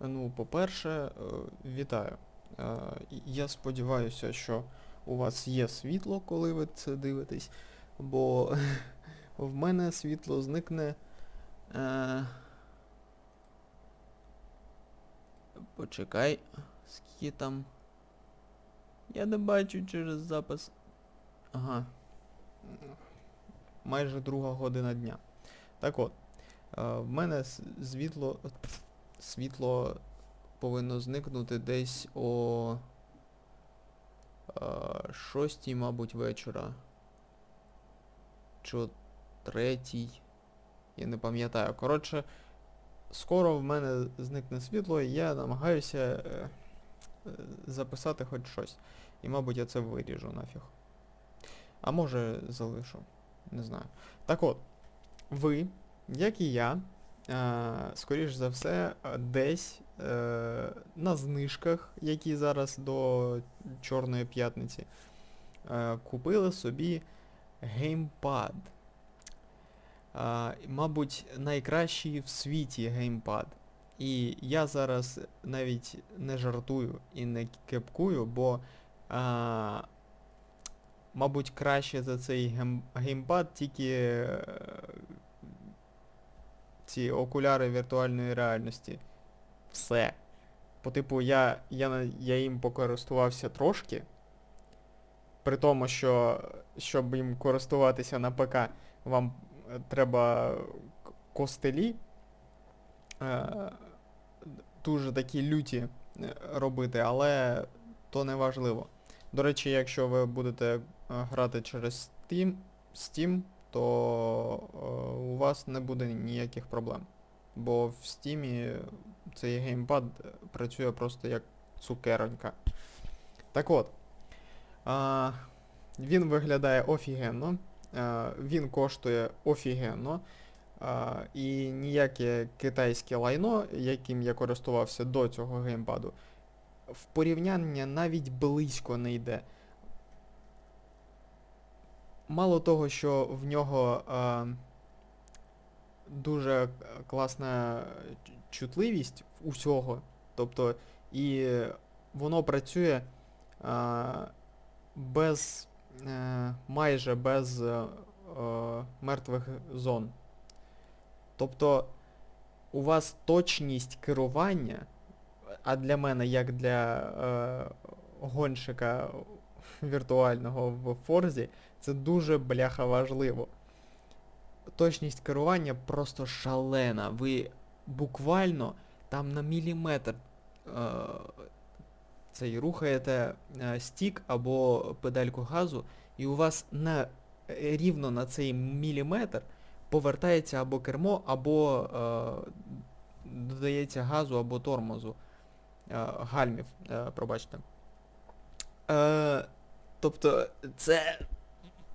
Ну, по-перше, е, вітаю. Е, Я сподіваюся, що у вас є світло, коли ви це дивитесь, бо в мене світло зникне. Е... Почекай, скільки там. Я не бачу через запис. Ага. Майже друга година дня. Так от, в мене світло. Світло повинно зникнути десь о е, шостій, мабуть, вечора. Чи о третій. Я не пам'ятаю. Коротше, скоро в мене зникне світло, і я намагаюся е, е, записати хоч щось. І, мабуть, я це виріжу нафіг. А може залишу. Не знаю. Так от, ви, як і я, е, скоріш за все, е, десь е, на знижках, які зараз до Чорної п'ятниці, е, купили собі геймпад. Е, мабуть, найкращий в світі геймпад. І я зараз навіть не жартую і не кепкую, бо мабуть, краще за цей гейм, геймпад тільки е, ці окуляри віртуальної реальності. Все. По типу, я, я, я їм покористувався трошки. При тому, що щоб їм користуватися на ПК, вам е, треба костелі. Е, дуже такі люті е, робити, але то не важливо. До речі, якщо ви будете е, грати через Steam, Steam то е, у вас не буде ніяких проблем. Бо в Steam цей геймпад е, працює просто як цукеронька. Так от, він виглядає офігенно, а, він коштує офігенно. А, і ніяке китайське лайно, яким я користувався до цього геймпаду, в порівняння навіть близько не йде. Мало того, що в нього а, дуже класна ч- чутливість усього, тобто і воно працює а, без е, майже без е, е, мертвих зон. Тобто у вас точність керування, а для мене, як для е, гонщика віртуального в Форзі, це дуже бляха важливо. Точність керування просто шалена. Ви буквально там на міліметр е, цей рухаєте е, стік або педальку газу, і у вас на рівно на цей міліметр повертається або кермо, або е, додається газу або тормозу. Е, гальмів, е, пробачте. Е, тобто це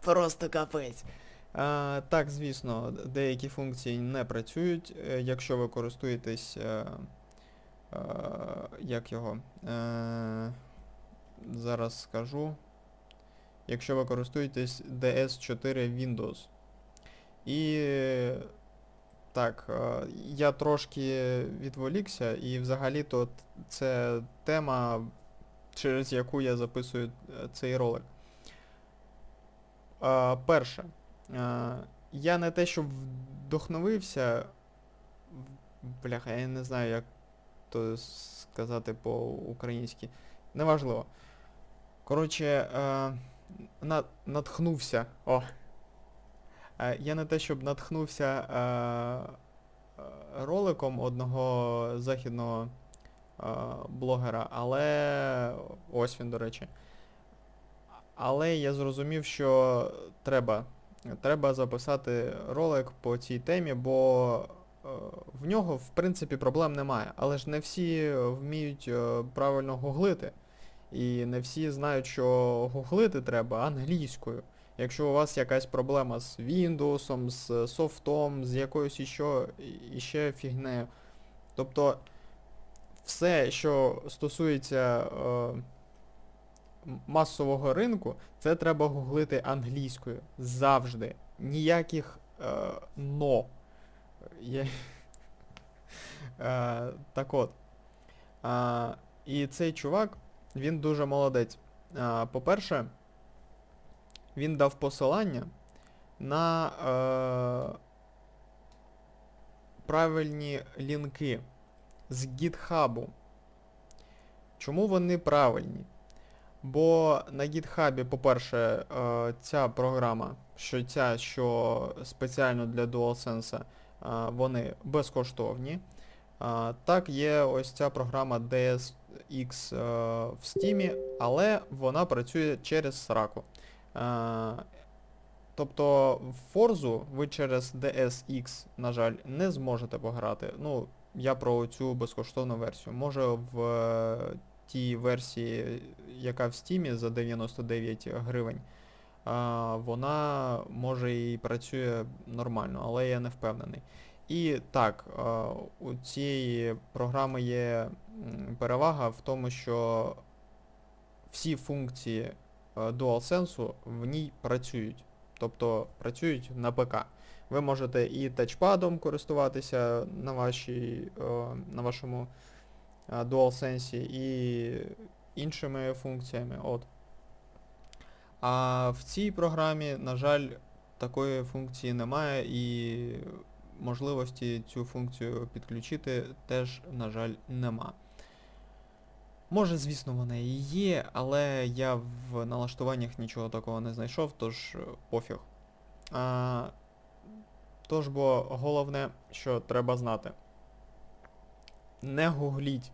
просто капець. Е, так, звісно, деякі функції не працюють, е, якщо ви користуєтесь. Е, е, як його? Е, зараз скажу. Якщо ви користуєтесь DS4 Windows. І так, е, я трошки відволікся, і взагалі-то це тема, через яку я записую е, цей ролик. Перше, я не те, щоб вдохновився. Бляха, я не знаю, як то сказати по-українськи. Неважливо. Коротше, е, натхнувся. О. Е, Я не те, щоб натхнувся роликом одного західного блогера, але ось він, до речі. Але я зрозумів, що треба. Треба записати ролик по цій темі, бо е, в нього, в принципі, проблем немає. Але ж не всі вміють е, правильно гуглити. І не всі знають, що гуглити треба англійською. Якщо у вас якась проблема з Windows, з софтом, з якоюсь іще, іще фігнею. Тобто все, що стосується е, масового ринку, це треба гуглити англійською. Завжди. Ніяких е, но. Є... Е, так от. А, і цей чувак, він дуже молодець. А, по-перше, він дав посилання на е, правильні лінки з гітхабу. Чому вони правильні? Бо на GitHub, по-перше, е, ця програма, що ця, що спеціально для DualSense, е, вони безкоштовні. Так, є ось ця програма DSX е, в Steam, але вона працює через. Е, Тобто в Forza ви через DSX, на жаль, не зможете пограти. Ну, я про цю безкоштовну версію. Може в е, тій версії, яка в Steam за 99 гривень, вона може і працює нормально, але я не впевнений. І так, а, у цієї програми є перевага в тому, що всі функції е, DualSense в ній працюють. Тобто працюють на ПК. Ви можете і тачпадом користуватися на, вашій, на вашому е, DualSense і іншими функціями. От. А в цій програмі, на жаль, такої функції немає і можливості цю функцію підключити теж, на жаль, нема. Може, звісно, вона і є, але я в налаштуваннях нічого такого не знайшов, тож е, пофіг. А, тож бо головне, що треба знати. Не гугліть.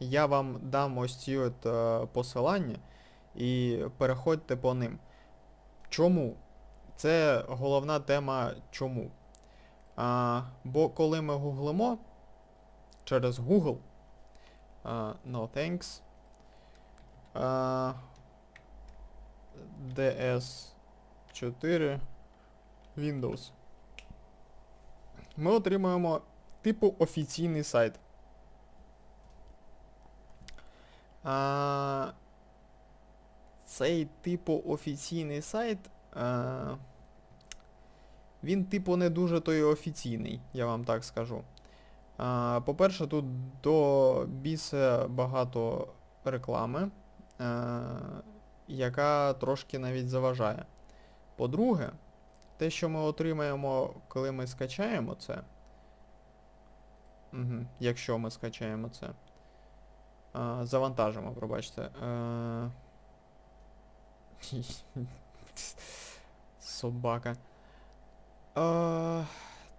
Я вам дам ось ці от е, посилання і переходьте по ним. Чому? Це головна тема чому. А, бо коли ми гуглимо через Google, а, no thanks, а, DS4 Windows. Ми отримуємо типу офіційний сайт. А, цей типу офіційний сайт. А, він типу не дуже той офіційний, я вам так скажу. А, По-перше, тут до біса багато реклами, а, яка трошки навіть заважає. По-друге, те, що ми отримаємо, коли ми скачаємо це. Угу, якщо ми скачаємо це. А, завантажимо, пробачте. А... Собака. А,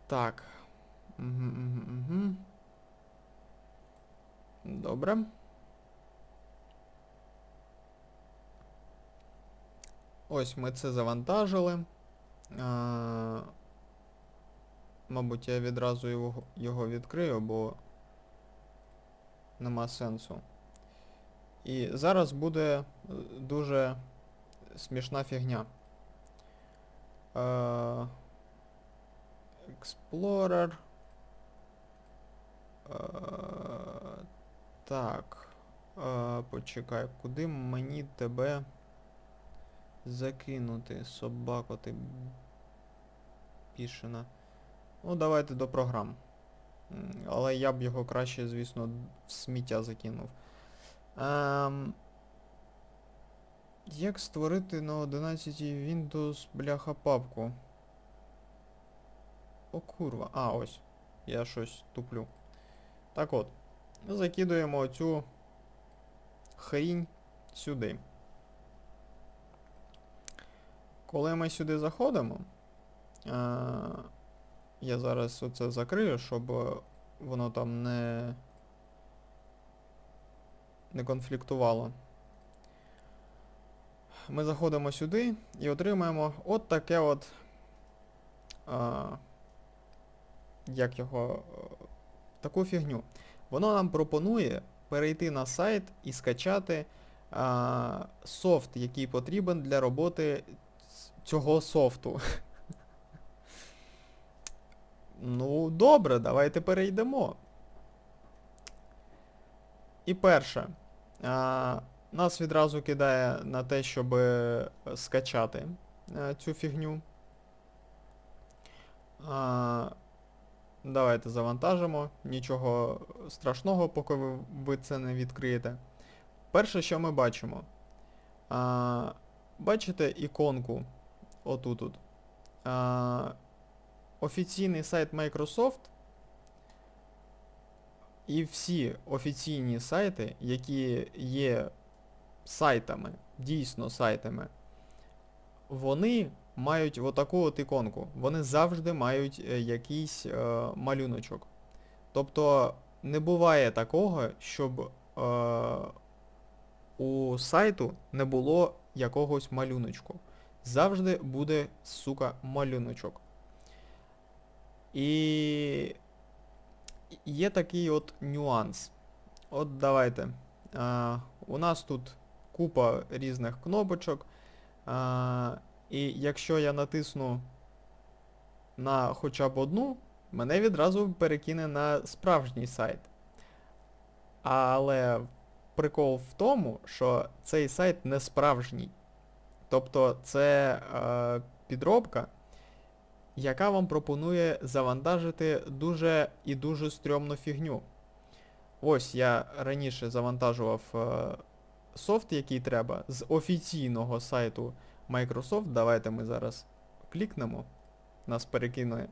так. Угу, угу, угу. Добре. Ось ми це завантажили. А, мабуть, я відразу його, його відкрию, бо нема сенсу. І зараз буде е, дуже смішна фігня. Е, Explorer. Е, так. Е, почекай, куди мені тебе закинути, собако ти пішена. Ну, давайте до програм. Але я б його краще, звісно, в сміття закинув. Ем, як створити на 11 Windows бляха папку? О, курва. А, ось. Я щось туплю. Так от. Закидуємо оцю хрінь сюди. Коли ми сюди заходимо, а, я зараз оце закрию, щоб е, воно там не, не конфліктувало. Ми заходимо сюди і отримаємо от таке от. А, як його. е, Таку фігню. Воно нам пропонує перейти на сайт і скачати а, софт, який потрібен для роботи цього софту. Ну, добре, давайте перейдемо. І перше. А, нас відразу кидає на те, щоб скачати а, цю фігню. А, Давайте завантажимо. Нічого страшного, поки ви, ви це не відкриєте. Перше, що ми бачимо. А, бачите іконку отут. -от. А, офіційний сайт Microsoft і всі офіційні сайти, які є сайтами, дійсно сайтами, вони мають отаку от іконку. Вони завжди мають е, якийсь е, малюночок. Тобто не буває такого, щоб е, у сайту не було якогось малюночку. Завжди буде, сука, малюночок. І є такий от нюанс. От давайте. А, у нас тут купа різних кнопочок. А, і якщо я натисну на хоча б одну, мене відразу перекине на справжній сайт. Але прикол в тому, що цей сайт не справжній. Тобто це е, підробка, яка вам пропонує завантажити дуже і дуже стрьомну фігню. Ось я раніше завантажував е, софт, який треба, з офіційного сайту Microsoft. Давайте ми зараз клікнемо. Нас перекине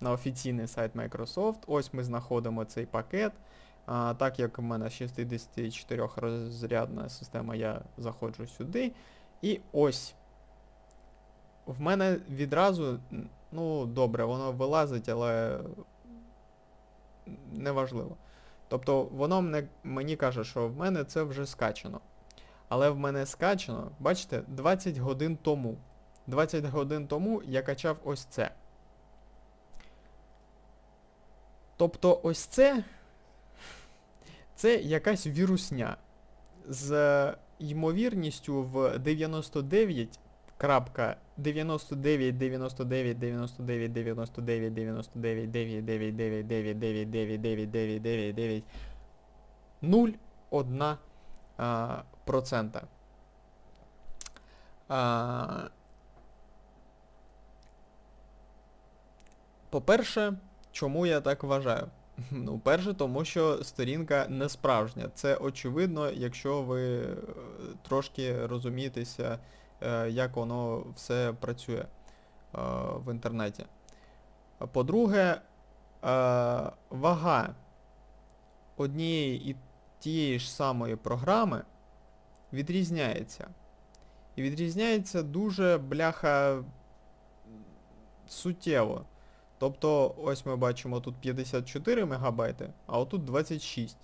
на офіційний сайт Microsoft. Ось ми знаходимо цей пакет. А, Так як в мене 64 розрядна система, я заходжу сюди. І ось. В мене відразу, ну, добре, воно вилазить, але неважливо. Тобто воно мене, мені каже, що в мене це вже скачано. Але в мене скачано, бачите, 20 годин тому. 20 годин тому я качав ось це. Тобто ось це це якась вірусня з ймовірністю в 99 крапка 99 99 99 99 99 9 9 9 9 9 9 9 9 9 9 0 1 а, процента. А, По-перше, чому я так вважаю? Ну, перше, тому що сторінка не справжня. Це очевидно, якщо ви е, трошки розумієтеся, е, як воно все працює е, в інтернеті. По-друге, вага однієї і тієї ж самої програми відрізняється. І відрізняється дуже, бляха, суттєво. Тобто, ось ми бачимо тут 54 МБ, а отут 26.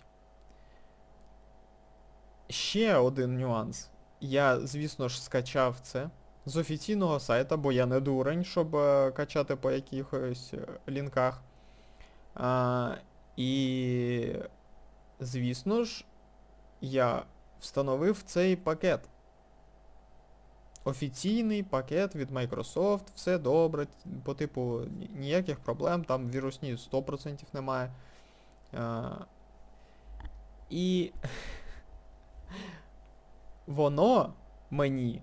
Ще один нюанс. Я, звісно ж, скачав це з офіційного сайта, бо я не дурень, щоб е, качати по якихось е, лінках. А, І, звісно ж, я встановив цей пакет офіційний пакет від Microsoft, все добре, по типу ніяких проблем, там вірусні 100% немає. А, І воно мені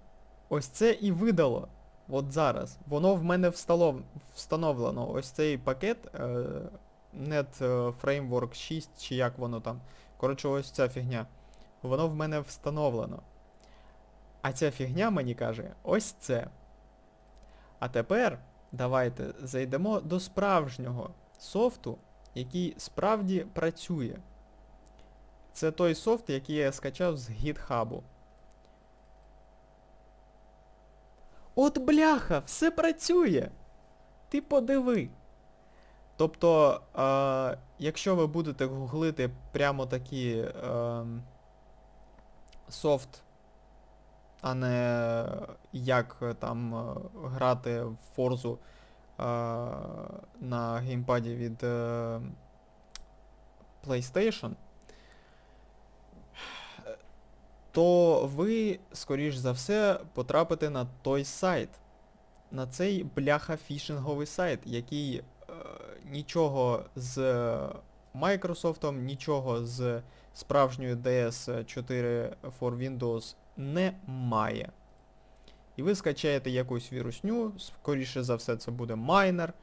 ось це і видало. От зараз. Воно в мене встановлено. Ось цей пакет е, Net Framework 6, чи як воно там. Коротше, ось ця фігня. Воно в мене встановлено. А ця фігня мені каже, ось це. А тепер давайте зайдемо до справжнього софту, який справді працює. Це той софт, який я скачав з гітхабу. От бляха, все працює! Ти подиви. Тобто, е, якщо ви будете гуглити прямо такі е, софт а не як е, там е, грати в Форзу е, на геймпаді від е, PlayStation, то ви, скоріш за все, потрапите на той сайт. На цей бляха-фішинговий сайт, який е, нічого з Microsoft, нічого з справжньою DS4 for Windows немає. І ви скачаєте якусь вірусню, скоріше за все це буде майнер,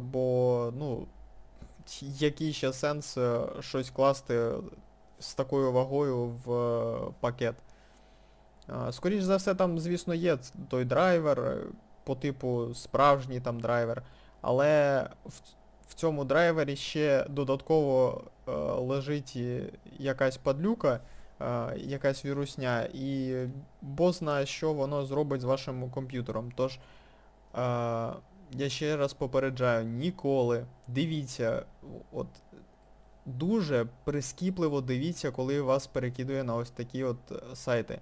бо, ну, який ще сенс е, щось класти з такою вагою в е, пакет. Е, Скоріш за все, там, звісно, є той драйвер, е, по типу справжній там драйвер, але в, в цьому драйвері ще додатково лежить якась падлюка, якась вірусня, і бо знає, що воно зробить з вашим комп'ютером. Тож, е, я ще раз попереджаю, ніколи дивіться, от дуже прискіпливо дивіться, коли вас перекидує на ось такі от е, сайти.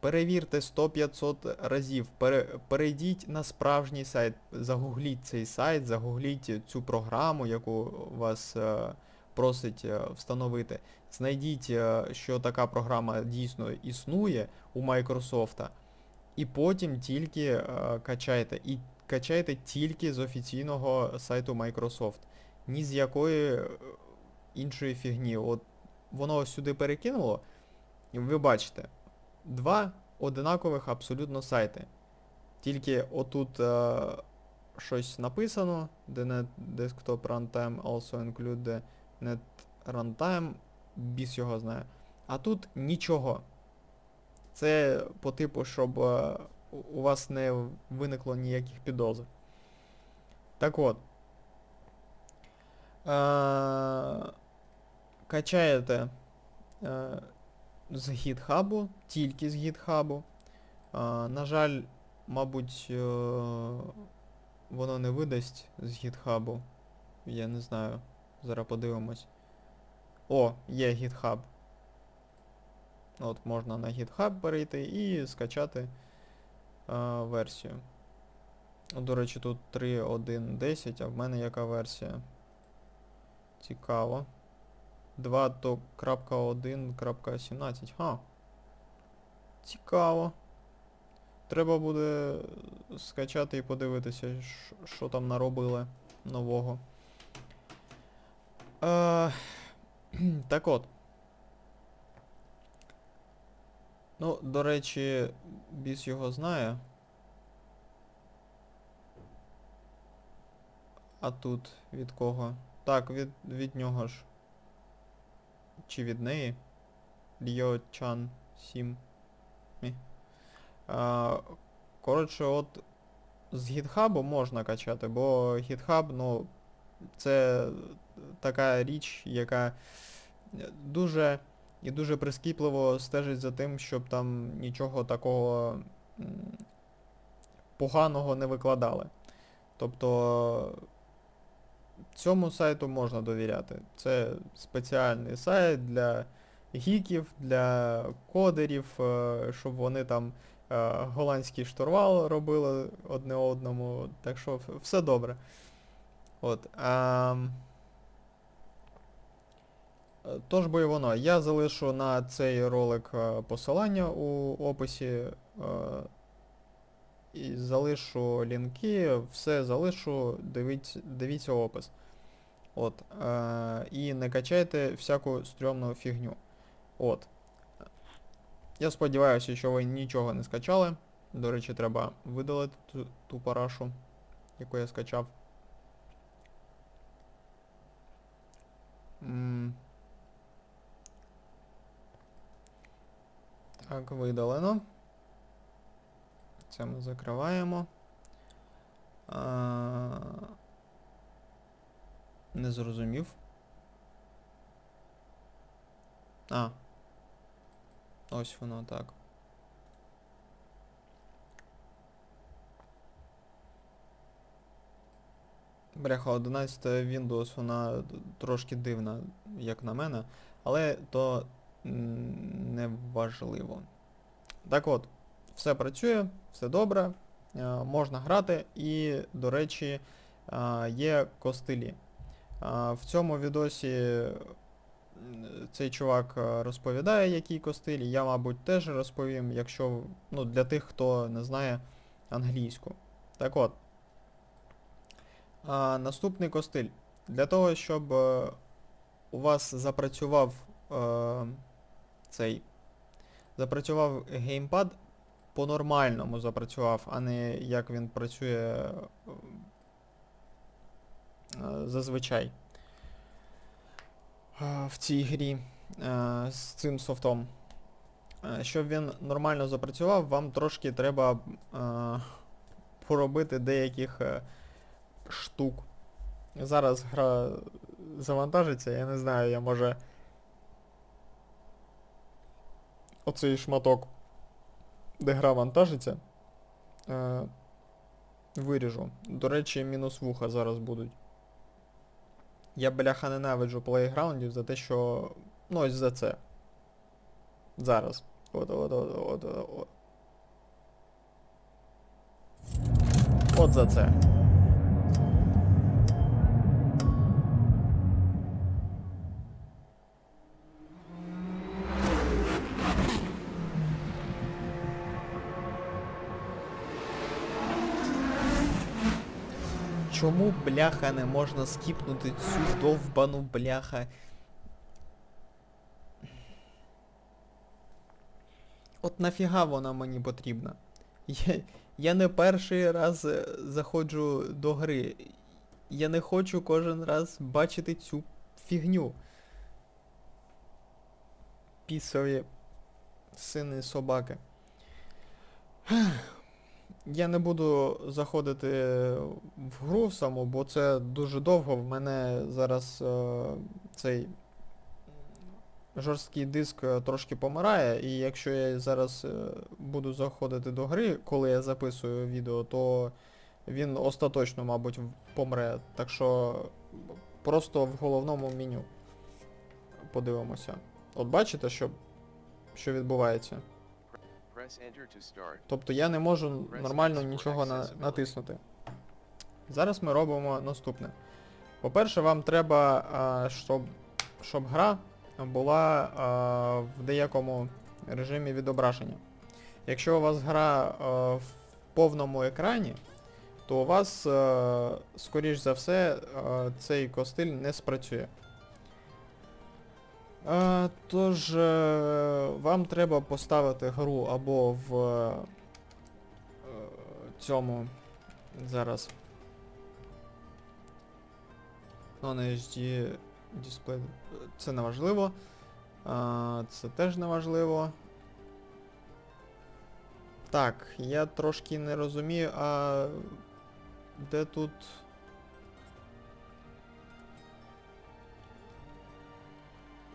Перевірте 100-500 разів, пере, перейдіть на справжній сайт, загугліть цей сайт, загугліть цю програму, яку вас е, просить е, встановити. Знайдіть, е, що така програма дійсно існує у Microsoft, і потім тільки е, качайте. І качайте тільки з офіційного сайту Microsoft. Ні з якої іншої фігні. От воно сюди перекинуло, і ви бачите, два одинакових абсолютно сайти. Тільки отут е, щось написано, де net desktop runtime also include the net runtime, біс його знає. А тут нічого. Це по типу, щоб е, у- вас не виникло ніяких підозр. Так от. Е, качаєте е, з гітхабу, тільки з гітхабу. А, на жаль, мабуть, е, воно не видасть з гітхабу. Я не знаю. Зараз подивимось. О, є GitHub. От можна на GitHub перейти і скачати е, версію. До речі, тут 3.1.10, а в мене яка версія? Цікаво. 2.1.17. Ха. Цікаво. Треба буде скачати і подивитися, що там наробили нового. Е, так от. Ну, до речі, біс його знає. А тут від кого? Так, від, від нього ж. Чи від неї? Льо Чан 7. Мі. А, коротше, от з GitHub можна качати, бо GitHub, ну, це така річ, яка дуже і дуже прискіпливо стежить за тим, щоб там нічого такого поганого не викладали. Тобто цьому сайту можна довіряти. Це спеціальний сайт для гіків, для кодерів, е, щоб вони там е, голландський штурвал робили одне одному. Так що все добре. От. ем, е, Тож би і воно. Я залишу на цей ролик е, посилання у описі. е, І залишу лінки, все залишу, дивіться, дивіться опис. От. Е, і не качайте всяку стрьомну фігню. От. Я сподіваюся, що ви нічого не скачали. До речі, треба видалити ту, ту парашу, яку я скачав. Так, видалено. Це ми закриваємо. А... Не зрозумів. А. Ось воно так. Бляха, 11 Windows, вона трошки дивна, як на мене, але то не важливо. Так от, все працює, все добре, е, можна грати і, до речі, е, є костилі. В цьому відосі цей чувак е, розповідає, які костилі. Я, мабуть, теж розповім, якщо, ну, для тих, хто не знає англійську. Так от. А, наступний костиль. Для того, щоб е, у вас запрацював е, цей. Запрацював геймпад по-нормальному запрацював, а не як він працює е, зазвичай. е, в цій грі е, з цим софтом. Е, Щоб він нормально запрацював, вам трошки треба е, поробити деяких е, штук. Зараз гра завантажиться, я не знаю, я може оцей шматок, де гра вантажиться, е, виріжу. До речі, мінус вуха зараз будуть. Я, бляха, ненавиджу плейграундів за те, що. Ну, ось за це. Зараз. От, от, от, от, от, от. За це. Чому, бляха, не можна скіпнути цю довбану бляха? От нафіга вона мені потрібна? Я, я не перший раз е, заходжу до гри. Я не хочу кожен раз бачити цю фігню. Пісові сини собаки. Я не буду заходити в гру саму, бо це дуже довго. В мене зараз е, цей жорсткий диск е, трошки помирає, і якщо я зараз е, буду заходити до гри, коли я записую відео, то він остаточно, мабуть, помре. Так що просто в головному меню подивимося. От бачите, що, що відбувається? Тобто я не можу нормально нічого на, натиснути. Зараз ми робимо наступне. По-перше, вам треба, щоб, щоб гра була в деякому режимі відображення. Якщо у вас гра в повному екрані, то у вас, скоріш за все, цей костиль не спрацює. Е, Тож е, вам треба поставити гру або в е, цьому зараз. Non-HD display. Це не важливо. Е, Це теж не важливо. Так, я трошки не розумію, а де тут.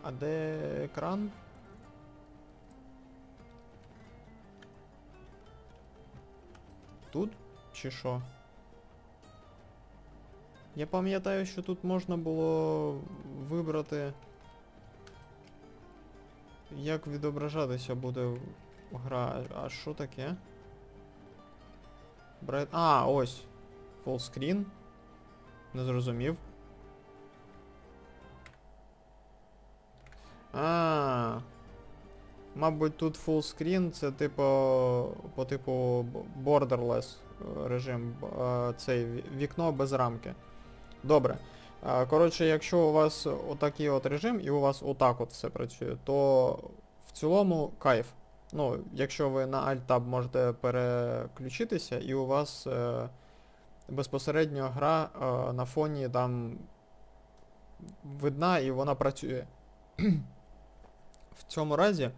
А де екран? Тут? Чи що? Я пам'ятаю, що тут можна було вибрати, як відображатися буде гра. А що таке? Брайт... А, ось. Full Не зрозумів. А. Мабуть, тут full це типу по типу borderless е, режим, е, цей вікно без рамки. Добре. Коротше, якщо у вас отакий от режим і у вас отак от все працює, то в цілому кайф. Ну, якщо ви на Alt-Tab можете переключитися і у вас е, безпосередньо гра е, на фоні там видна і вона працює. В цьому разі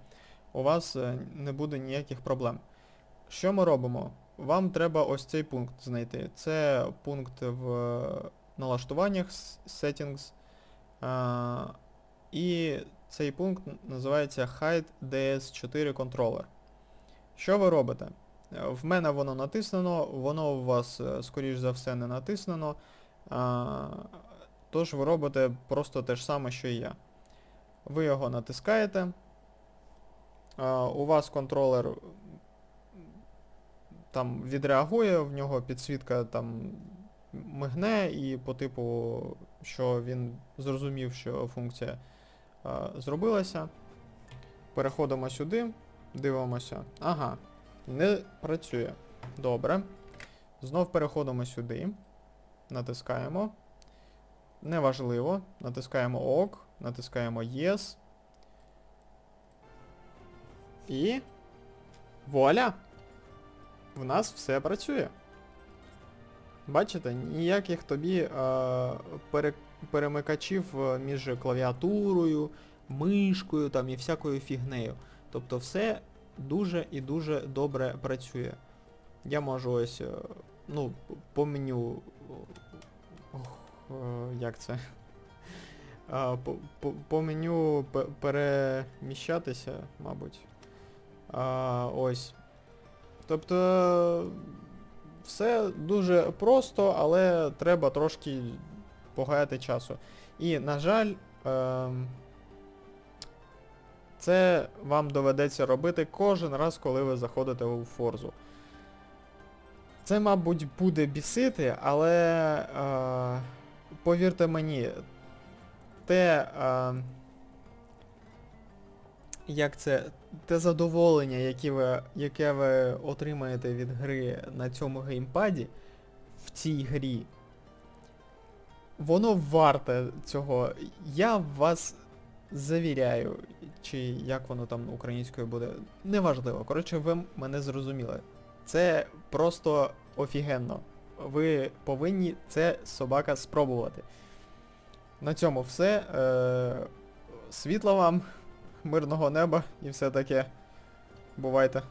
у вас е, не буде ніяких проблем. Що ми робимо? Вам треба ось цей пункт знайти. Це пункт в е, налаштуваннях Settings. І цей пункт називається Hide DS4 Controller. Що ви робите? В мене воно натиснено, воно у вас, е, скоріш за все, не натиснено. Тож ви робите просто те ж саме, що і я. Ви його натискаєте. У вас контролер там відреагує, в нього підсвітка там мигне і по типу, що він зрозумів, що функція зробилася. Переходимо сюди, дивимося. Ага, не працює. Добре. Знов переходимо сюди. Натискаємо. Неважливо. Натискаємо ОК, натискаємо Yes. І. Вуаля! В нас все працює. Бачите, ніяких тобі е, пере, перемикачів е, між клавіатурою, мишкою там і всякою фігнею. Тобто все дуже і дуже добре працює. Я можу ось, е, ну, по меню. Е, Як це? По, по, по меню переміщатися, мабуть. А, ось. Тобто все дуже просто, але треба трошки погаяти часу. І, на жаль, ем, це вам доведеться робити кожен раз, коли ви заходите у форзу. Це, мабуть, буде бісити, але е, повірте мені, те, е, як це, те задоволення, яке ви, яке ви отримаєте від гри на цьому геймпаді в цій грі, воно варте цього. Я вас завіряю, чи як воно там українською буде. Неважливо. Коротше, ви мене зрозуміли. Це просто офігенно. Ви повинні це собака спробувати. На цьому все. Е, світла вам, мирного неба і все таке. Бувайте.